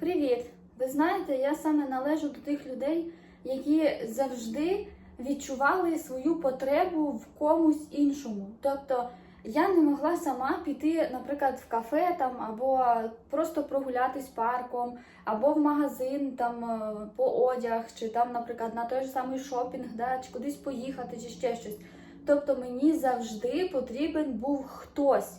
Привіт! Ви знаєте, я саме належу до тих людей, які завжди відчували свою потребу в комусь іншому. Тобто я не могла сама піти, наприклад, в кафе там або просто прогулятись парком, або в магазин там е, по одяг, чи там, наприклад, на той же самий шопінг, да, чи кудись поїхати, чи ще щось. Тобто мені завжди потрібен був хтось.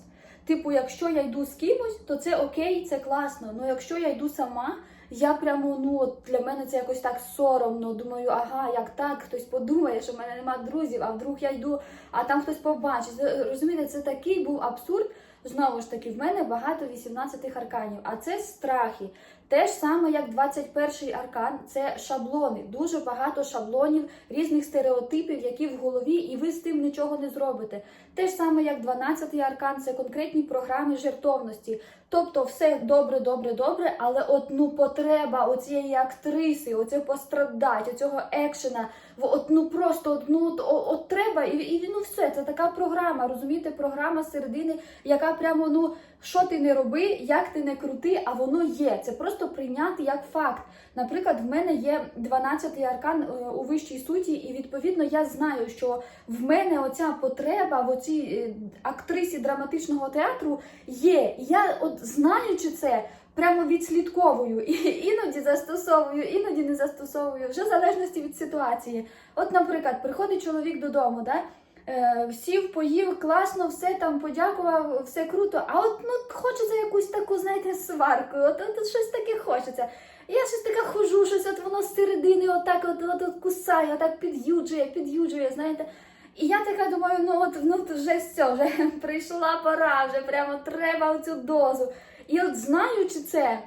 Типу, якщо я йду з кимось, то це окей, це класно. Ну якщо я йду сама, я прямо ну от для мене це якось так соромно. Думаю, ага, як так, хтось подумає, що в мене немає друзів, а вдруг я йду, а там хтось побачить. Розумієте, це такий був абсурд. Знову ж таки, в мене багато 18 арканів, а це страхи. Те ж саме, як 21 аркан, це шаблони. Дуже багато шаблонів, різних стереотипів, які в голові, і ви з тим нічого не зробите. Те ж саме, як 12 аркан, це конкретні програми жертовності. Тобто, все добре, добре, добре, але от ну потреба оцієї актриси, оце пострадать, оцього екшена, от ну просто ну, от, от треба, і, і ну все, це така програма, розумієте, програма середини, яка прямо ну. Що ти не роби, як ти не крути, а воно є. Це просто прийняти як факт. Наприклад, в мене є 12-й аркан е, у вищій суті, і відповідно я знаю, що в мене оця потреба в оцій е, актрисі драматичного театру є. Я от знаючи це. Прямо відслідковую і іноді застосовую, іноді не застосовую, вже в залежності від ситуації. От, наприклад, приходить чоловік додому, да? Е, сів, поїв, класно, все там подякував, все круто. А от ну хочеться якусь таку, знаєте, сварку. От, от, от щось таке хочеться. Я щось таке хожу, щось от воно з середини, отак от, от, от кусає, отак під'юджує, під'юджує, знаєте. І я така думаю, ну от ну вже все, вже прийшла пора, вже прямо треба цю дозу. І от знаючи це,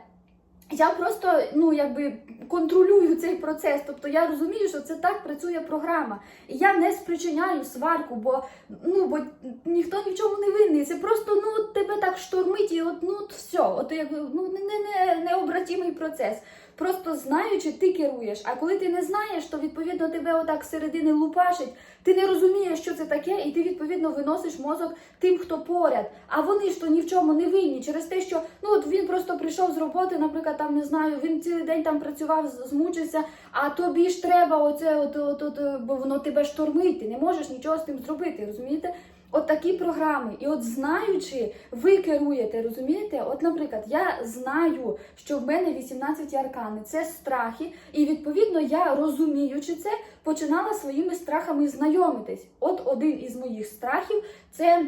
я просто ну якби контролюю цей процес. Тобто я розумію, що це так працює програма. І я не спричиняю сварку, бо ну бо ніхто ні не винний. Це просто ну тебе так штормить, і от ну все. От якби ну не, не, не обратімий процес. Просто знаючи, ти керуєш. А коли ти не знаєш, то відповідно тебе отак середини лупашить. Ти не розумієш, що це таке, і ти відповідно виносиш мозок тим, хто поряд. А вони ж то ні в чому не винні через те, що ну от він просто прийшов з роботи, наприклад, там не знаю, він цілий день там працював, змучився, а тобі ж треба оце, от, от, от, бо воно тебе штормить, ти не можеш нічого з тим зробити, розумієте? От такі програми, і от знаючи, ви керуєте, розумієте? От, наприклад, я знаю, що в мене 18 аркани, це страхи, і відповідно я розуміючи це, починала своїми страхами знайомитись. От один із моїх страхів це.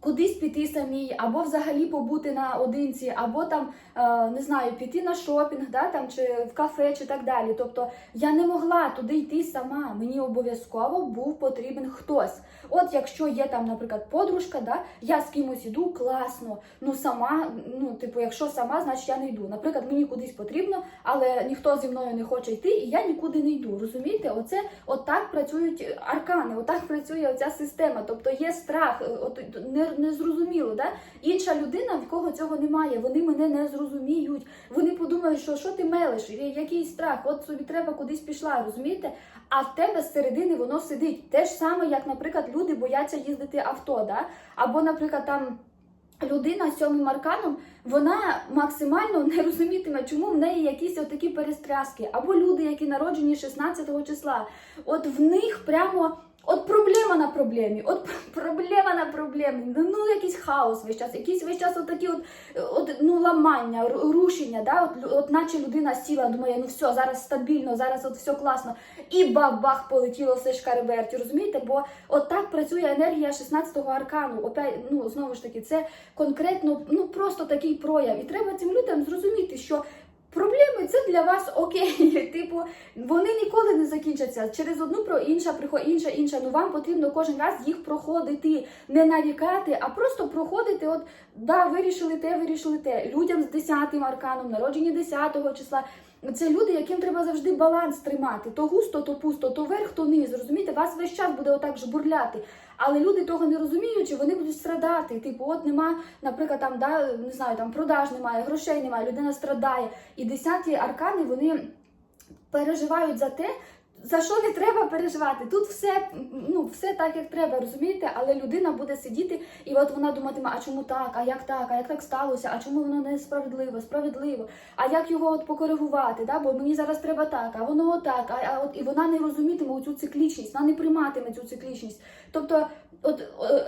Кудись піти самій, або взагалі побути наодинці, або там е, не знаю, піти на шопінг, да, там чи в кафе, чи так далі. Тобто я не могла туди йти сама. Мені обов'язково був потрібен хтось. От якщо є там, наприклад, подружка, да, я з кимось іду, класно. Ну сама, ну типу, якщо сама, значить я не йду. Наприклад, мені кудись потрібно, але ніхто зі мною не хоче йти, і я нікуди не йду. Розумієте, оце отак працюють аркани, отак працює оця система. Тобто є страх, е, от не, не зрозуміло, да? Інша людина, в кого цього немає, вони мене не зрозуміють. Вони подумають, що що ти мелиш, який страх, от собі треба кудись пішла, розумієте? А в тебе зсередини воно сидить. Те ж саме, як, наприклад, люди бояться їздити авто, да? або, наприклад, там. Людина з сьомим арканом вона максимально не розумітиме, чому в неї якісь отакі перестряски, або люди, які народжені 16 числа. От в них прямо от проблема на проблемі, от проблема на проблемі. Ну, ну якийсь хаос весь час, якісь весь час отакі от, от ну ламання, рушення. Да? От, от наче людина сіла, думає, ну все, зараз стабільно, зараз от все класно. І бах-бах полетіло все шкареберті, розумієте? Бо от так працює енергія 16-го аркану. Опять, ну знову ж таки, це конкретно ну просто такий прояв. І треба цим людям зрозуміти, що. Проблеми це для вас окей. Типу, вони ніколи не закінчаться. Через одну про інша приходить інша, інша. Ну вам потрібно кожен раз їх проходити, не нарікати, а просто проходити. От да, вирішили те, вирішили те. Людям з 10-м арканом, народжені 10-го числа. Це люди, яким треба завжди баланс тримати. То густо, то пусто, то верх, то низ. Розумієте, вас весь час буде отак жбурляти. Але люди того не розуміючи, вони будуть страдати. Типу, от нема, наприклад, там да не знаю, там продаж немає, грошей немає, людина страдає. І десяті аркани вони переживають за те. За що не треба переживати? Тут все, ну, все так, як треба, розумієте? Але людина буде сидіти, і от вона думатиме, а чому так, а як так, а як так сталося, а чому воно несправедливо, справедливо, а як його от покоригувати, да? бо мені зараз треба так, а воно отак, а, а от і вона не розумітиме оцю циклічність, вона не прийматиме цю циклічність. Тобто, от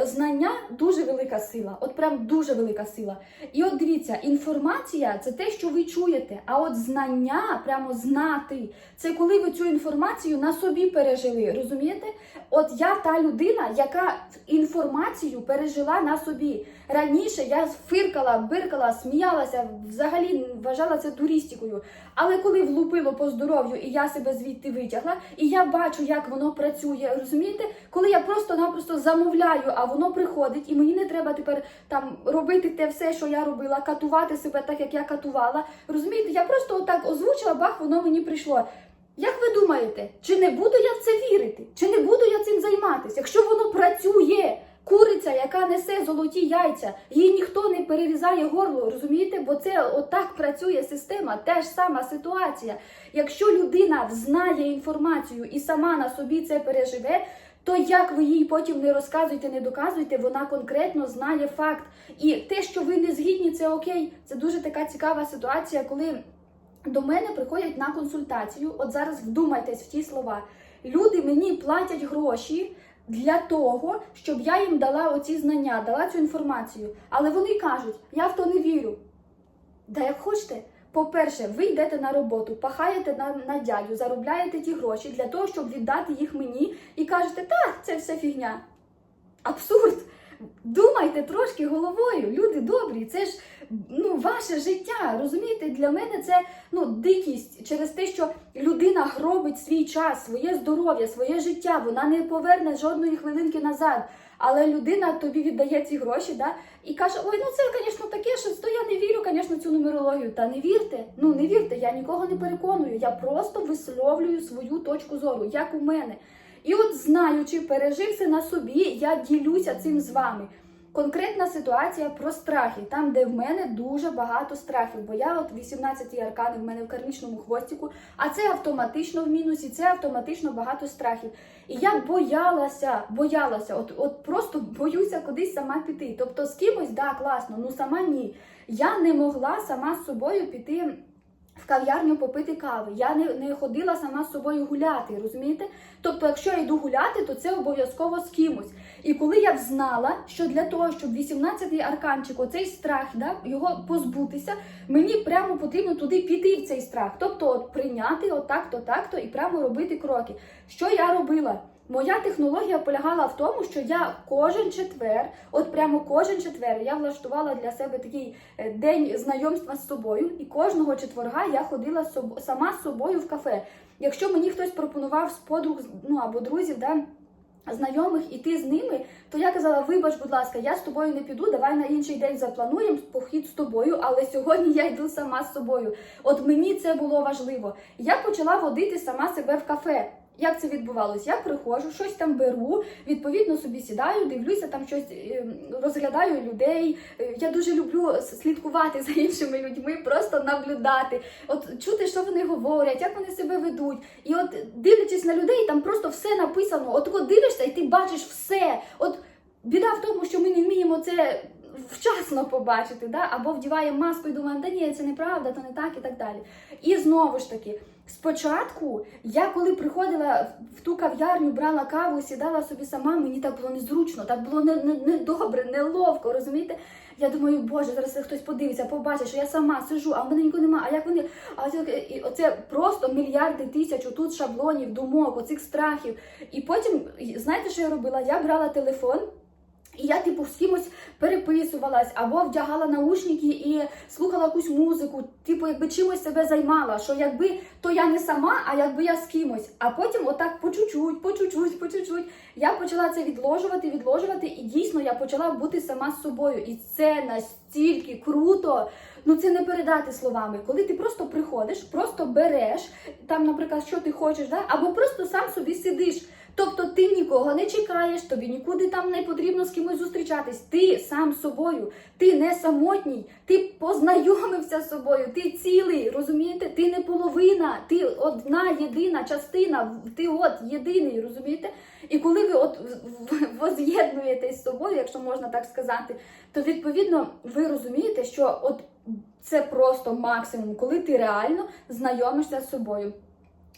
знання дуже велика сила, от прям дуже велика сила. І от дивіться, інформація це те, що ви чуєте, а от знання, прямо знати, це коли ви цю інформацію на собі пережили. Розумієте? От я та людина, яка інформацію пережила на собі. Раніше я фиркала, биркала, сміялася, взагалі вважала це туристикою. Але коли влупило по здоров'ю і я себе звідти витягла, і я бачу, як воно працює, розумієте? Коли я просто-напросто замовляю, а воно приходить, і мені не треба тепер там робити те все, що я робила, катувати себе так, як я катувала. Розумієте, я просто отак озвучила, бах, воно мені прийшло. Як ви думаєте, чи не буду я в це вірити? Чи не буду я цим займатися? Якщо воно працює, куриця, яка несе золоті яйця, їй ніхто не перерізає горло, розумієте? Бо це отак працює система, теж сама ситуація. Якщо людина знає інформацію і сама на собі це переживе. То як ви їй потім не розказуєте, не доказуєте, вона конкретно знає факт. І те, що ви не згідні, це окей. Це дуже така цікава ситуація, коли до мене приходять на консультацію. От зараз вдумайтесь в ті слова. Люди мені платять гроші для того, щоб я їм дала оці знання, дала цю інформацію. Але вони кажуть, я в то не вірю. Да як хочете. По-перше, ви йдете на роботу, пахаєте на, на дядю, заробляєте ті гроші для того, щоб віддати їх мені, і кажете, так, це все фігня. Абсурд. Думайте трошки головою, люди добрі, це ж ну, ваше життя. Розумієте, для мене це ну, дикість через те, що людина гробить свій час, своє здоров'я, своє життя, вона не поверне жодної хвилинки назад. Але людина тобі віддає ці гроші, да, і каже: Ой, ну це, звісно, таке, що я не вірю, звісно, цю нумерологію. Та не вірте, ну не вірте, я нікого не переконую. Я просто висловлюю свою точку зору, як у мене. І от знаючи, переживши на собі, я ділюся цим з вами. Конкретна ситуація про страхи, там, де в мене дуже багато страхів, бо я от 18 аркани в мене в кармічному хвостику, а це автоматично в мінусі, це автоматично багато страхів. І я боялася, боялася, от, от просто боюся кудись сама піти. Тобто з кимось, да, класно, ну сама ні. Я не могла сама з собою піти. В кав'ярню попити кави. Я не, не ходила сама з собою гуляти, розумієте? Тобто, якщо я йду гуляти, то це обов'язково з кимось. І коли я знала, що для того, щоб 18-й арканчик, оцей страх, да, його позбутися, мені прямо потрібно туди піти в цей страх. Тобто, от прийняти отак-то, так-то і прямо робити кроки. Що я робила? Моя технологія полягала в тому, що я кожен четвер, от прямо кожен четвер, я влаштувала для себе такий е, день знайомства з собою, і кожного четверга я ходила сама з собою в кафе. Якщо мені хтось пропонував з подруг ну або друзів, да, знайомих іти з ними, то я казала: вибач, будь ласка, я з тобою не піду, давай на інший день заплануємо похід з тобою, але сьогодні я йду сама з собою. От мені це було важливо. Я почала водити сама себе в кафе. Як це відбувалось? Я приходжу, щось там беру, відповідно собі сідаю, дивлюся, там щось е, розглядаю людей. Е, Я дуже люблю слідкувати за іншими людьми, просто наблюдати, от чути, що вони говорять, як вони себе ведуть. І от дивлячись на людей, там просто все написано. От от дивишся, і ти бачиш все. От біда в тому, що ми не вміємо це. Вчасно побачити, да? або вдіваємо маску і думаємо, да ні, це неправда, то не так і так далі. І знову ж таки, спочатку я коли приходила в ту кав'ярню, брала каву, сідала собі сама, мені так було незручно, так було не, не, не добре, неловко, розумієте? Я думаю, боже, зараз хтось подивиться, побачить, що я сама сижу, а в мене нікого немає. А як вони? А і оце просто мільярди тисяч тут шаблонів, думок, оцих страхів. І потім, знаєте, що я робила? Я брала телефон. І я, типу, з кимось переписувалась або вдягала наушники і слухала якусь музику, типу, якби чимось себе займала, що якби то я не сама, а якби я з кимось. А потім, отак по чуть-чуть, по чуть-чуть, по чуть-чуть, я почала це відложувати, відложувати, і дійсно я почала бути сама з собою. І це настільки круто. Ну це не передати словами. Коли ти просто приходиш, просто береш там, наприклад, що ти хочеш, да? або просто сам собі сидиш. Тобто ти нікого не чекаєш, тобі нікуди там не потрібно з кимось зустрічатись. Ти сам собою, ти не самотній, ти познайомився з собою, ти цілий, розумієте? Ти не половина, ти одна єдина частина, ти от єдиний, розумієте? І коли ви от воз'єднуєтесь з собою, якщо можна так сказати, то відповідно ви розумієте, що от це просто максимум, коли ти реально знайомишся з собою.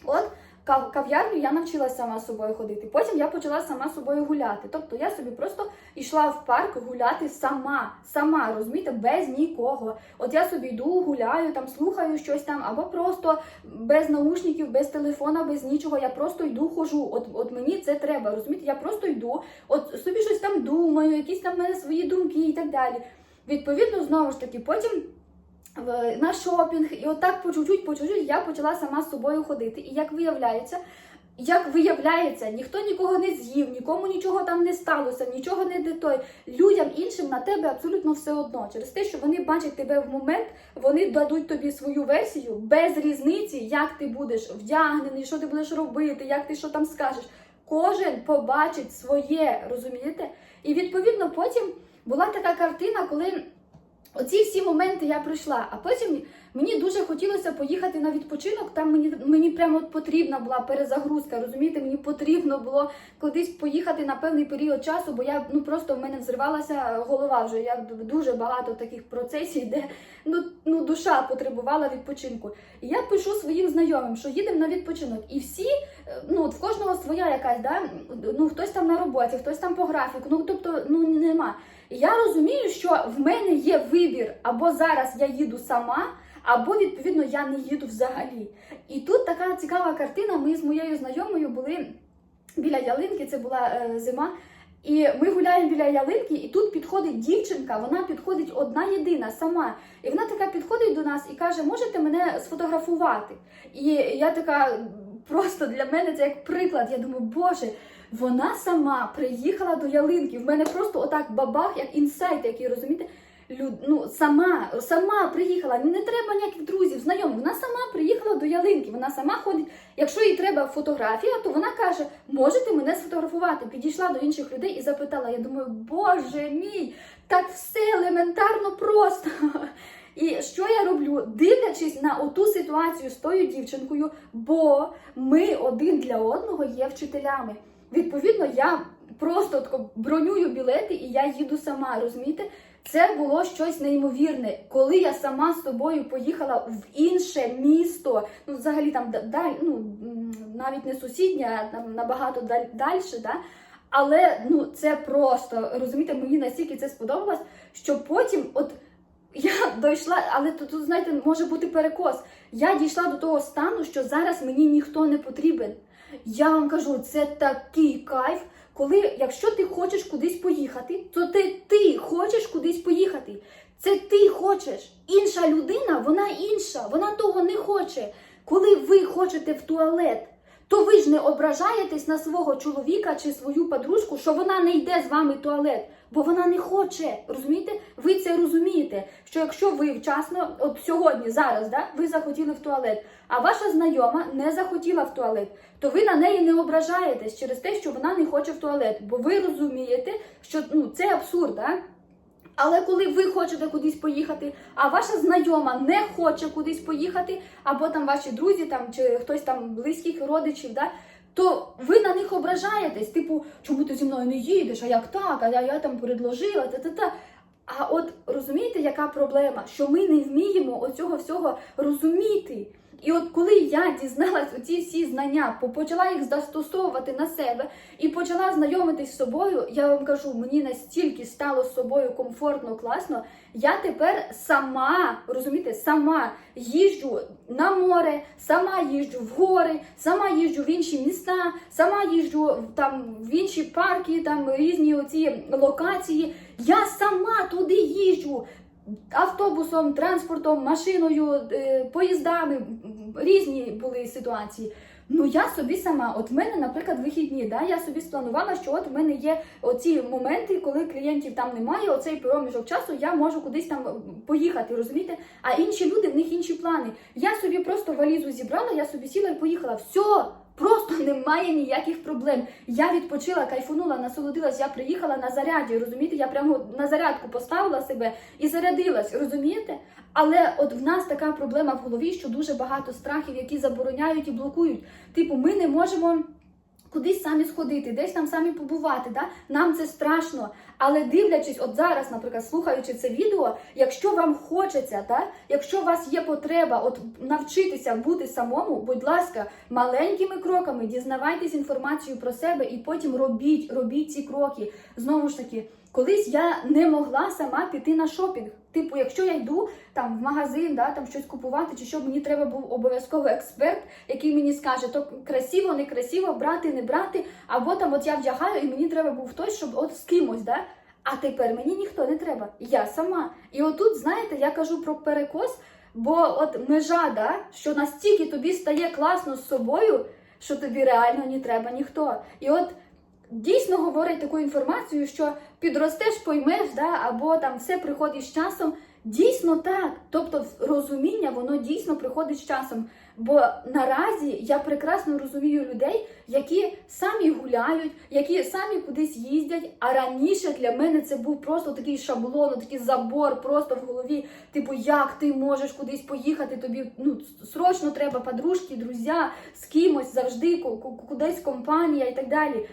От кав'ярню я навчилася сама собою ходити. Потім я почала сама собою гуляти. Тобто я собі просто йшла в парк гуляти сама, сама, розумієте, без нікого. От я собі йду, гуляю, там слухаю щось там, або просто без наушників, без телефона, без нічого. Я просто йду, хожу. От, от мені це треба, розумієте? Я просто йду, от собі щось там думаю, якісь там в мене свої думки і так далі. Відповідно, знову ж таки, потім на шопінг, і отак по чуть-чуть, по чуть-чуть я почала сама з собою ходити. І як виявляється, як виявляється, ніхто нікого не з'їв, нікому нічого там не сталося, нічого не де той. Людям іншим на тебе абсолютно все одно. Через те, що вони бачать тебе в момент, вони дадуть тобі свою версію без різниці, як ти будеш вдягнений, що ти будеш робити, як ти що там скажеш. Кожен побачить своє, розумієте? І відповідно потім була така картина, коли оці всі моменти я пройшла, а потім мені дуже хотілося поїхати на відпочинок. Там мені мені прямо потрібна була перезагрузка. Розумієте, мені потрібно було кудись поїхати на певний період часу, бо я ну просто в мене взривалася голова вже. Я дуже багато таких процесів, де ну, ну душа потребувала відпочинку. І я пишу своїм знайомим, що їдемо на відпочинок, і всі ну в кожного своя якась, да? ну хтось там на роботі, хтось там по графіку. Ну тобто, ну нема. І я розумію, що в мене є вибір, або зараз я їду сама, або відповідно я не їду взагалі. І тут така цікава картина. Ми з моєю знайомою були біля ялинки, це була е, зима. І ми гуляємо біля ялинки, і тут підходить дівчинка, вона підходить одна єдина сама. І вона така підходить до нас і каже: можете мене сфотографувати? І я така просто для мене це як приклад. Я думаю, боже, вона сама приїхала до ялинки. В мене просто отак бабах, як інсайт, який розумієте. Люд, ну, сама, сама приїхала, не треба ніяких друзів, знайомих. Вона сама приїхала до ялинки. Вона сама ходить. Якщо їй треба фотографія, то вона каже: можете мене сфотографувати. Підійшла до інших людей і запитала. Я думаю, боже мій, так все елементарно просто. І що я роблю, дивлячись на оту ситуацію з тою дівчинкою, бо ми один для одного є вчителями. Відповідно, я просто тако бронюю білети і я їду сама. Розумієте? Це було щось неймовірне, коли я сама з тобою поїхала в інше місто. Ну, взагалі там да- даль, ну навіть не сусіднє, а там набагато даль, далі, да? Але ну це просто розумієте, мені настільки це сподобалось, що потім, от я дійшла, але тут, тут знаєте, може бути перекос. Я дійшла до того стану, що зараз мені ніхто не потрібен. Я вам кажу, це такий кайф, коли якщо ти хочеш кудись поїхати, то ти, ти хочеш кудись поїхати. Це ти хочеш. Інша людина, вона інша, вона того не хоче. Коли ви хочете в туалет, то ви ж не ображаєтесь на свого чоловіка чи свою подружку, що вона не йде з вами в туалет, бо вона не хоче. Розумієте? Ви це розумієте, що якщо ви вчасно, от сьогодні, зараз, да, ви захотіли в туалет, а ваша знайома не захотіла в туалет, то ви на неї не ображаєтесь через те, що вона не хоче в туалет, бо ви розумієте, що ну це абсурд, да? Але коли ви хочете кудись поїхати, а ваша знайома не хоче кудись поїхати, або там ваші друзі, там чи хтось там близьких родичів, да, то ви на них ображаєтесь. Типу, чому ти зі мною не їдеш? А як так? А я, я там предложила, та-та-та. А от розумієте, яка проблема? Що ми не вміємо оцього всього розуміти. І от коли я дізналась оці всі знання, почала їх застосовувати на себе і почала знайомитись з собою, я вам кажу, мені настільки стало з собою комфортно, класно. Я тепер сама, розумієте, сама їжджу на море, сама їжджу в гори, сама їжджу в інші міста, сама їжджу там в інші парки, там різні оці локації. Я сама туди їжджу автобусом, транспортом, машиною, е, поїздами. Різні були ситуації. Ну я собі сама, от в мене, наприклад, вихідні, да, я собі спланувала, що от в мене є оці моменти, коли клієнтів там немає, оцей проміжок часу я можу кудись там поїхати, розумієте? А інші люди, в них інші плани. Я собі просто валізу зібрала, я собі сіла і поїхала. Все, Просто немає ніяких проблем. Я відпочила, кайфунула, насолодилась. Я приїхала на заряді. Розумієте, я прямо на зарядку поставила себе і зарядилась. Розумієте? Але от в нас така проблема в голові, що дуже багато страхів, які забороняють і блокують. Типу, ми не можемо. Кудись самі сходити, десь там самі побувати, да? нам це страшно. Але дивлячись, от зараз, наприклад, слухаючи це відео, якщо вам хочеться, да? якщо у вас є потреба от навчитися бути самому, будь ласка, маленькими кроками дізнавайтесь інформацію про себе і потім робіть, робіть ці кроки. Знову ж таки, колись я не могла сама піти на шопінг. Типу, якщо я йду там в магазин, да, там щось купувати, чи що мені треба був обов'язково експерт, який мені скаже, то красиво, не красиво, брати, не брати, або там от я вдягаю, і мені треба був хтось, щоб от з кимось, да. А тепер мені ніхто не треба. Я сама. І отут, знаєте, я кажу про перекос, бо от межа, да, що настільки тобі стає класно з собою, що тобі реально не треба ніхто. І от дійсно говорить таку інформацію, що підростеш, поймеш, да, або там все приходить з часом. Дійсно так. Тобто розуміння воно дійсно приходить з часом. Бо наразі я прекрасно розумію людей, які самі гуляють, які самі кудись їздять. А раніше для мене це був просто такий шаблон, такий забор просто в голові. Типу, як ти можеш кудись поїхати? Тобі ну срочно треба подружки, друзі, з кимось завжди, ку- ку- кудись компанія і так далі.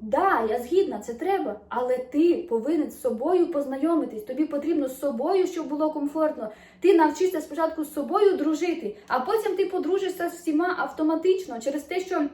Да, я згідна, це треба, але ти повинен з собою познайомитись. Тобі потрібно з собою, щоб було комфортно. Ти навчишся спочатку з собою дружити, а потім ти подружишся з всіма автоматично через те, що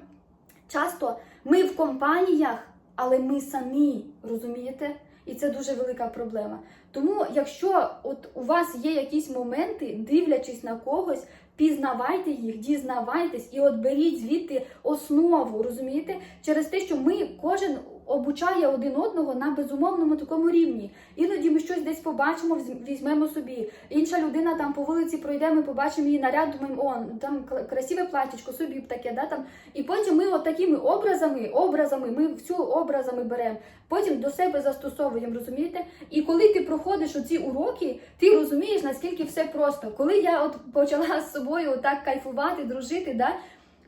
часто ми в компаніях, але ми самі, розумієте? І це дуже велика проблема. Тому, якщо от у вас є якісь моменти, дивлячись на когось, пізнавайте їх, дізнавайтесь і от беріть звідти основу, розумієте? Через те, що ми кожен обучає один одного на безумовному такому рівні. Іноді ми щось десь побачимо, візьмемо собі. Інша людина там по вулиці пройде, ми побачимо її наряд, думаємо, о, там красиве платічко, собі б таке, да там. І потім ми от такими образами, образами, ми всю образами беремо, потім до себе застосовуємо, розумієте? І коли ти проходиш оці уроки, ти розумієш, наскільки все просто. Коли я от почала з собою так кайфувати, дружити, да,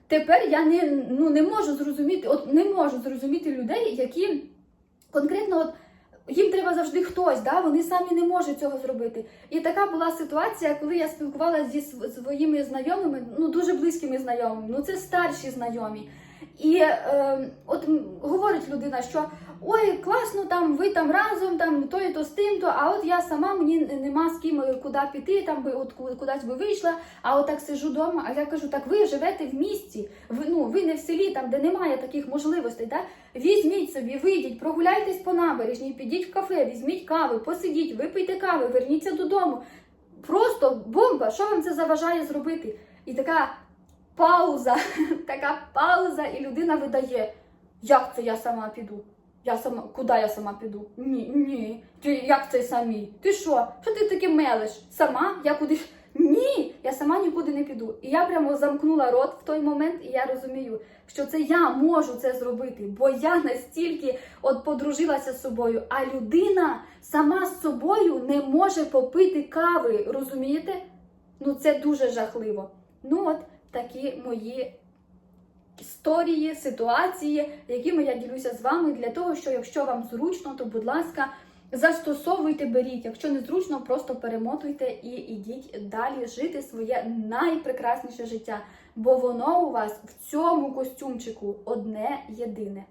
тепер я не, ну, не можу зрозуміти, от не можу зрозуміти людей, які конкретно от. Їм треба завжди хтось, да? вони самі не можуть цього зробити. І така була ситуація, коли я спілкувалася зі св- своїми знайомими, ну дуже близькими знайомими, ну це старші знайомі. І е, от говорить людина, що ой, класно, там ви там разом, там то і то з тим, то, а от я сама мені нема з ким е, куди піти, там би от кудись би вийшла, а от так сижу вдома. А я кажу, так ви живете в місті, ви ну ви не в селі, там де немає таких можливостей. Да? Візьміть собі, вийдіть, прогуляйтесь по набережній, підіть в кафе, візьміть кави, посидіть, випийте кави, верніться додому. Просто бомба! Що вам це заважає зробити? І така пауза, така пауза, і людина видає, як це я сама піду? Я сама, куди я сама піду? Ні, ні. Ти як це самі? Ти що? Що ти таке мелиш? Сама? Я кудись? Ні, я сама нікуди не піду. І я прямо замкнула рот в той момент, і я розумію, що це я можу це зробити, бо я настільки от подружилася з собою, а людина сама з собою не може попити кави. Розумієте? Ну це дуже жахливо. Ну от такі мої історії, ситуації, якими я ділюся з вами, для того, що якщо вам зручно, то будь ласка. Застосовуйте, беріть. Якщо не зручно, просто перемотуйте і йдіть далі жити своє найпрекрасніше життя, бо воно у вас в цьому костюмчику одне єдине.